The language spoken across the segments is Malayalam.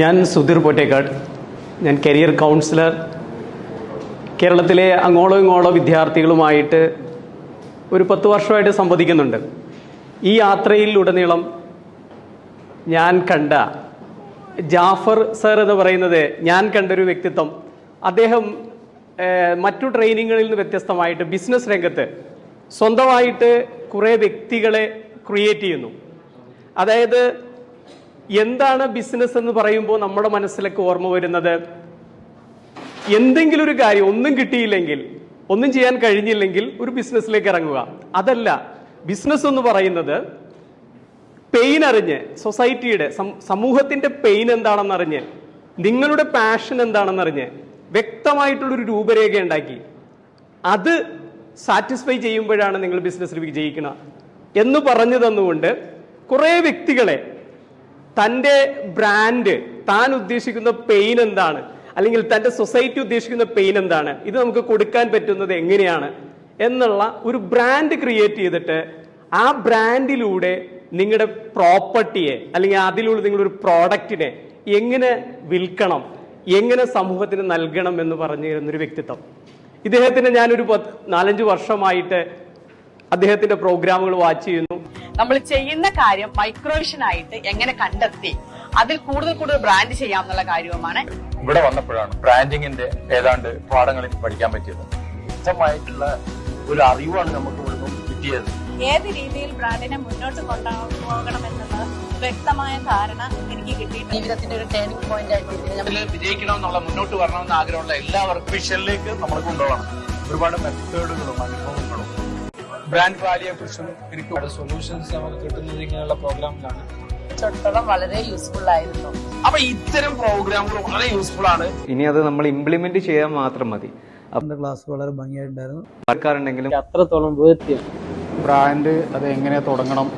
ഞാൻ സുധീർ പോറ്റേക്കാട്. ഞാൻ കരിയർ കൗൺസിലർ കേരളത്തിലെ അങ്ങോളം ഇങ്ങോളം വിദ്യാർത്ഥികളുമായിട്ട് ഒരു പത്ത് വർഷമായിട്ട് സംവദിക്കുന്നുണ്ട്. ഈ യാത്രയിൽ ഉടനീളം ഞാൻ കണ്ട ജാഫർ സർ എന്ന് പറയുന്നത് ഞാൻ കണ്ടൊരു വ്യക്തിത്വം. അദ്ദേഹം മറ്റു ട്രെയിനിങ്ങുകളിൽ നിന്ന് വ്യത്യസ്തമായിട്ട് ബിസിനസ് രംഗത്ത് സ്വന്തമായിട്ട് കുറേ വ്യക്തികളെ ക്രിയേറ്റ് ചെയ്യുന്നു. അതായത് എന്താണ് ബിസിനസ് എന്ന് പറയുമ്പോൾ നമ്മുടെ മനസ്സിലേക്ക് ഓർമ്മ വരുന്നത്? എന്തെങ്കിലും ഒരു കാര്യം ഒന്നും കിട്ടിയില്ലെങ്കിൽ ഒന്നും ചെയ്യാൻ കഴിഞ്ഞില്ലെങ്കിൽ ഒരു ബിസിനസ്സിലേക്ക് ഇറങ്ങുക. അതല്ല ബിസിനസ് എന്ന് പറയുന്നത് പെയിൻ അറിഞ്ഞ് സൊസൈറ്റിയുടെ സമൂഹത്തിന്റെ പെയിൻ എന്താണെന്നറിഞ്ഞ് നിങ്ങളുടെ പാഷൻ എന്താണെന്നറിഞ്ഞ് വ്യക്തമായിട്ടുള്ളൊരു രൂപരേഖ ഉണ്ടാക്കി. അത് സാറ്റിസ്ഫൈ ചെയ്യുമ്പോഴാണ് നിങ്ങൾ ബിസിനസ്സിൽ വിജയിക്കണം എന്ന് പറഞ്ഞു തന്നുകൊണ്ട് കുറേ വ്യക്തികളെ തന്റെ ബ്രാൻഡ് താൻ ഉദ്ദേശിക്കുന്ന പെയിൻ എന്താണ്? അല്ലെങ്കിൽ തന്റെ സൊസൈറ്റി ഉദ്ദേശിക്കുന്ന പെയിൻ എന്താണ്? ഇത് നമുക്ക് കൊടുക്കാൻ പറ്റുന്നത് എങ്ങനെയാണ്? എന്നുള്ള ഒരു ബ്രാൻഡ് ക്രിയേറ്റ് ചെയ്തിട്ട് ആ ബ്രാൻഡിലൂടെ നിങ്ങളുടെ പ്രോപ്പർട്ടിയെ അല്ലെങ്കിൽ അതിലൂടെ നിങ്ങളൊരു പ്രോഡക്റ്റിനെ എങ്ങനെ വിൽക്കണം എങ്ങനെ സമൂഹത്തിന് നൽകണം എന്ന് പറഞ്ഞു തരുന്നൊരു വ്യക്തിത്വം. ഇദ്ദേഹത്തിന് ഞാനൊരു പത്ത് നാലഞ്ച് വർഷമായിട്ട് അദ്ദേഹത്തിന്റെ പ്രോഗ്രാമുകൾ വാച്ച് ചെയ്യുന്നു. നമ്മൾ ചെയ്യുന്ന കാര്യം മൈക്രോവിഷൻ ആയിട്ട് എങ്ങനെ കണ്ടെത്തി അതിൽ കൂടുതൽ കൂടുതൽ ബ്രാൻഡ് ചെയ്യാമെന്നുള്ള കാര്യവുമാണ് ഇവിടെ വന്നപ്പോഴാണ് ബ്രാൻഡിങ്ങിന്റെ ഏതാണ്ട് പാഠങ്ങളിൽ പഠിക്കാൻ പറ്റിയത്. വ്യക്തമായിട്ടുള്ള ഒരു അറിവാണ് നമുക്ക് കിട്ടിയത്. ഏത് രീതിയിൽ ബ്രാൻഡിനെ മുന്നോട്ട് കൊണ്ടുപോകണമെന്നുള്ള വ്യക്തമായ ധാരണ എനിക്ക് കിട്ടിയിട്ടുണ്ട്. ജീവിതത്തിന്റെ ഒരു ടേണിംഗ് പോയിന്റ് ആയിട്ട് ഇതിനെ നമ്മൾ വിജയിക്കണം എന്നുള്ള മുന്നോട്ട് വരണമെന്ന് ആഗ്രഹമുള്ള എല്ലാവർക്കും വിഷനിലേക്ക് നമ്മൾ കൊണ്ടുപോകണം. ഒരുപാട് മെത്തേഡുകളും അനുഭവങ്ങളും ബ്രാൻഡ് വാല്യൂയെ കുറിച്ചും എനിക്ക് സൊല്യൂഷൻസ് നമുക്ക് കിട്ടുന്നത് ഇങ്ങനെയുള്ള പ്രോഗ്രാമിലാണ് വളരെ യൂസ്ഫുൾ ആയിരുന്നു. അപ്പൊ ഇത്തരം പ്രോഗ്രാമുകൾ വളരെ യൂസ്ഫുൾ ആണ്. ഇനി അത് നമ്മൾ ഇംപ്ലിമെന്റ് ചെയ്യാൻ മാത്രം മതി. ക്ലാസ് വളരെ ഭംഗിയായിട്ടുണ്ടായിരുന്നു. ആൾക്കാരുണ്ടെങ്കിലും അത്രത്തോളം ബ്രാൻഡ് അത് എങ്ങനെ തുടങ്ങണം?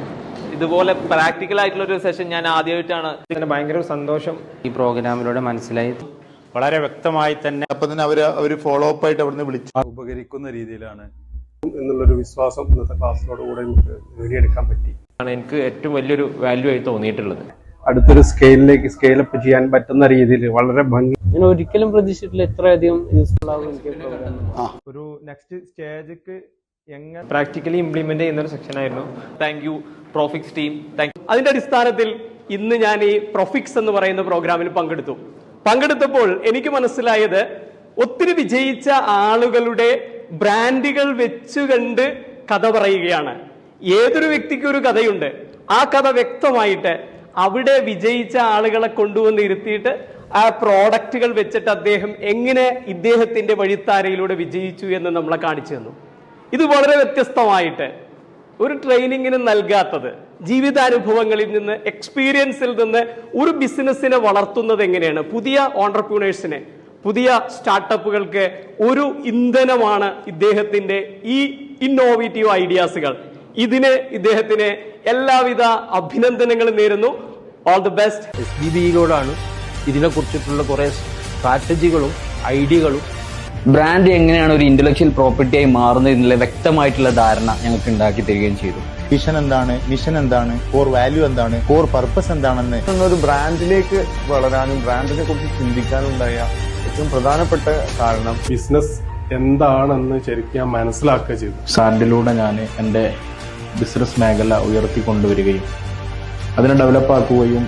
ഇതുപോലെ പ്രാക്ടിക്കൽ ആയിട്ടുള്ള ഒരു സെഷൻ ഞാൻ ആദ്യമായിട്ടാണ്. ഭയങ്കര സന്തോഷം. ഈ പ്രോഗ്രാമിലൂടെ മനസ്സിലായി. വളരെ വ്യക്തമായി തന്നെ. അപ്പൊ തന്നെ അവർ അവർ ഫോളോ അപ്പ് ആയിട്ട് അവിടുന്ന് വിളിച്ചു. ഉപകരിക്കുന്ന രീതിയിലാണ് എന്നുള്ളൊരു വിശ്വാസം ഇന്നത്തെ ക്ലാസ്സിലോടുകൂടെ നമുക്ക് നേടിയെടുക്കാൻ പറ്റി. ആണ് എനിക്ക് ഏറ്റവും വലിയൊരു വാല്യൂ ആയി തോന്നിയിട്ടുള്ളത്. അടുത്തൊരു സ്കെയിലിലേക്ക് സ്കെയിലപ്പ് ചെയ്യാൻ പറ്റുന്ന രീതിയിൽ വളരെ ഭംഗി ഞാൻ ഒരിക്കലും പ്രതീക്ഷിച്ചിട്ടില്ല ഇത്രയധികം യൂസ്ഫുൾ ആകും എനിക്ക് പ്രോഗ്രാം ഒരു നെക്സ്റ്റ് സ്റ്റേജിക്ക് എങ്ങനെ പ്രാക്ടിക്കലി ഇംപ്ലിമെന്റ് ചെയ്യുന്ന ഒരു സെക്ഷൻ ആയിരുന്നു. Thank you Profix team thank അതിന്റെ അടിസ്ഥാനത്തിൽ ഇന്ന് ഞാൻ ഈ പ്രൊഫിക്സ് എന്ന് പറയുന്ന പ്രോഗ്രാമിൽ പങ്കെടുത്തു. പങ്കെടുത്തപ്പോൾ എനിക്ക് മനസ്സിലായത് ഒത്തിരി വിജയിച്ച ആളുകളുടെ ബ്രാൻഡുകൾ വെച്ചു കണ്ട് കഥ പറയുകയാണ്. ഏതൊരു വ്യക്തിക്കും ഒരു കഥയുണ്ട്. ആ കഥ വ്യക്തമായിട്ട് അവിടെ വിജയിച്ച ആളുകളെ കൊണ്ടുവന്ന് ഇരുത്തിയിട്ട് ആ പ്രോഡക്റ്റുകൾ വെച്ചിട്ട് അദ്ദേഹം എങ്ങനെ ഇദ്ദേഹത്തിന്റെ വഴിത്താരയിലൂടെ വിജയിച്ചു എന്ന് നമ്മളെ കാണിച്ചു തന്നു. ഇത് വളരെ വ്യത്യസ്തമായിട്ട് ഒരു ട്രെയിനിങ്ങിന് നൽകാത്തത് ജീവിതാനുഭവങ്ങളിൽ നിന്ന് എക്സ്പീരിയൻസിൽ നിന്ന് ഒരു ബിസിനസ്സിനെ വളർത്തുന്നത് എങ്ങനെയാണ്? പുതിയ ഓണ്ടർപ്രണേഴ്സിനെ പുതിയ സ്റ്റാർട്ടപ്പുകൾക്ക് ഒരു ഇന്ധനമാണ് ഇദ്ദേഹത്തിന്റെ ഈ ഇന്നോവേറ്റീവ് ഐഡിയാസുകൾ ഇതിന് ഇദ്ദേഹത്തിന് എല്ലാവിധ അഭിനന്ദനങ്ങളും നേരുന്നു. All the best S B കുറിച്ചിട്ടുള്ള കുറെ സ്ട്രാറ്റജികളും ഐഡിയകളും. ബ്രാൻഡ് എങ്ങനെയാണ് ഒരു ഇന്റലക്ച്വൽ പ്രോപ്പർട്ടിയായി മാറുന്നതിനുള്ള എന്നുള്ള വ്യക്തമായിട്ടുള്ള ധാരണ ഞങ്ങൾക്ക് ഉണ്ടാക്കി തരികയും ചെയ്തു. വിഷൻ എന്താണ്? മിഷൻ എന്താണ്? കോർ വാല്യൂ എന്താണ്? കോർ പർപ്പസ് എന്താണെന്ന്. ഒരു ബ്രാൻഡിലേക്ക് വളരാനും ബ്രാൻഡിനെ കുറിച്ച് ചിന്തിക്കാനും ഉണ്ടായ ഏറ്റവും പ്രധാനപ്പെട്ട കാരണം ബിസിനസ് എന്താണെന്ന് ശരിക്കും ഞാൻ മനസ്സിലാക്കുക ചെയ്തു. സാറിലൂടെ ഞാൻ എന്റെ ബിസിനസ് മേഖല ഉയർത്തിക്കൊണ്ടുവരികയും അതിനെ ഡെവലപ്പാക്കുകയും